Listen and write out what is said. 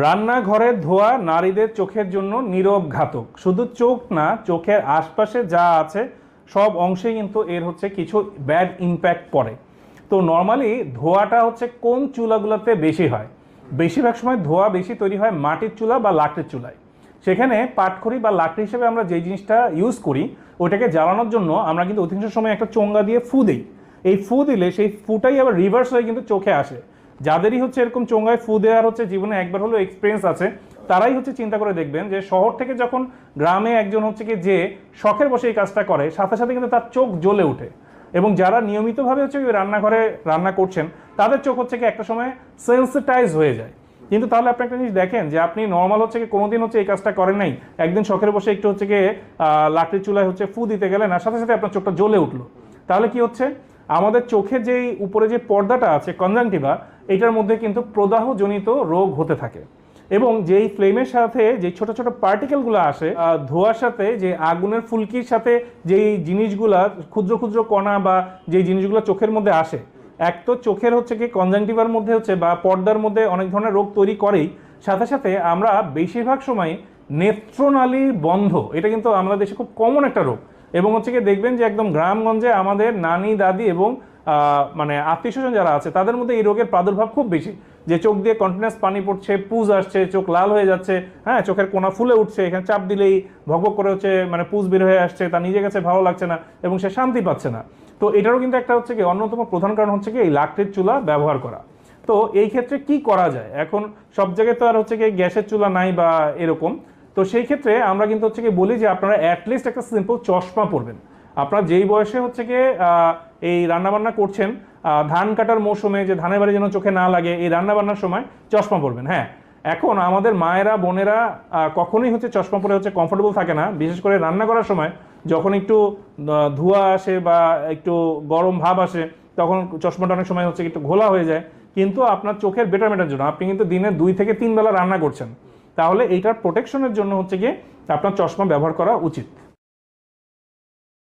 রান্নাঘরের ধোয়া নারীদের চোখের জন্য নীরব ঘাতক। শুধু চোখ না, চোখের আশপাশে যা আছে, সব অংশেই কিন্তু এর হচ্ছে কিছু ব্যাড ইম্প্যাক্ট পড়ে। তো নর্মালি ধোয়াটা হচ্ছে কোন চুলাগুলোতে বেশি হয়? বেশিরভাগ সময় ধোয়া বেশি তৈরি হয় মাটির চুলা বা লাকড়ির চুলায়। সেখানে পাটখড়ি বা লাকড়ি হিসেবে আমরা যে জিনিসটা ইউজ করি, ওটাকে জ্বালানোর জন্য আমরা কিন্তু অধিকাংশ সময় একটা চোঙ্গা দিয়ে ফু দিই। এই ফু দিলে সেই ফুটাই আবার রিভার্স হয়ে কিন্তু চোখে আসে। যাদেরই হচ্ছে এরকম চোঙ্গায় ফু দেওয়ার হচ্ছে জীবনে একবার হলেও এক্সপিরিয়েন্স আছে তারাই হচ্ছে চিন্তা করে দেখবেন যে শহর থেকে যখন গ্রামে একজন হচ্ছে কি যে শখের বসে এই কাজটা করে সাথে সাথে কিন্তু তার চোখ জ্বলে ওঠে। এবং যারা নিয়মিতভাবে হচ্ছে রান্নাঘরে রান্না করছেন তাদের চোখ হচ্ছে কি একটা সময় সেন্সিটাইজ হয়ে যায়। কিন্তু তাহলে আপনি একটা জিনিস দেখেন যে আপনি নর্মাল হচ্ছে কি কোনোদিন হচ্ছে এই কাজটা করেন নাই একদিন শখের বসে একটু হচ্ছে কি আহ, লাকড়ির চুলায় হচ্ছে ফু দিতে গেলেন আর সাথে সাথে আপনার চোখটা জ্বলে উঠল। তাহলে কি হচ্ছে? আমাদের চোখে যেই উপরে যে পর্দাটা আছে কনজাংটিভা এটার মধ্যে কিন্তু প্রদাহজনিত রোগ হতে থাকে। এবং যেই ফ্লেমের সাথে যে ছোট ছোট পার্টিকেলগুলো আসে ধোঁয়ার সাথে, যে আগুনের ফুলকির সাথে যেই জিনিসগুলা, ক্ষুদ্র ক্ষুদ্র কণা বা যেই জিনিসগুলো চোখের মধ্যে আসে, এক তো চোখের হচ্ছে কি কনজাংটিভার মধ্যে হচ্ছে বা পর্দার মধ্যে অনেক ধরনের রোগ তৈরি করেই, সাথে সাথে আমরা বেশিরভাগ সময় নেত্রনালী বন্ধ, এটা কিন্তু আমাদের দেশে খুব কমন একটা রোগ। এবং হচ্ছে কি দেখবেন যে একদম গ্রামগঞ্জে আমাদের নানি, দাদি এবং মানে আত্মীয় স্বজন যারা আছে, তাদের মধ্যে এই রোগের প্রাদুর্ভাব খুব বেশি। যে চোখ দিয়ে কন্টিনিউস পানি পড়ছে, পুজ আসছে, চোখ লাল হয়ে যাচ্ছে হ্যাঁ চোখের কোনা ফুলে উঠছে, এখানে চাপ দিলেই ভগভগ করে হচ্ছে মানে পুজ বের হয়ে আসছে তার নিজের কাছে ভালো লাগছে না এবং সে শান্তি পাচ্ছে না। তো এটারও কিন্তু একটা হচ্ছে কি অন্যতম প্রধান কারণ হচ্ছে কি এই লাকড়ির চুলা ব্যবহার করা। তো এই ক্ষেত্রে কি করা যায়? এখন সব জায়গায় তো আর হচ্ছে কি গ্যাসের চুলা নাই বা এরকম। তো সেই ক্ষেত্রে আমরা কিন্তু হচ্ছে কি বলি যে আপনারা অ্যাটলিস্ট একটা সিম্পল চশমা পরবেন। আপনারা যেই বয়সে হচ্ছে কি এই রান্নাবান্না করছেন ধান কাটার মৌসুমে যে ধানের বাড়ি যেন চোখে না লাগে, এই রান্নাবান্নার সময় চশমা পরবেন হ্যাঁ। এখন আমাদের মায়েরা, বোনেরা কখনোই হচ্ছে চশমা পরে হচ্ছে কমফোর্টেবল থাকে না। বিশেষ করে রান্না করার সময় যখন একটু ধোঁয়া আসে বা একটু গরম ভাব আসে, তখন চশমাটা অনেক সময় হচ্ছে একটু ঘোলা হয়ে যায়। কিন্তু আপনার চোখের বেটারমেন্টের জন্য আপনি কিন্তু দিনে দুই থেকে তিন বেলা রান্না করছেন। তাহলে এইটার প্রোটেকশনের জন্য হচ্ছে গিয়ে আপনার চশমা ব্যবহার করা উচিত।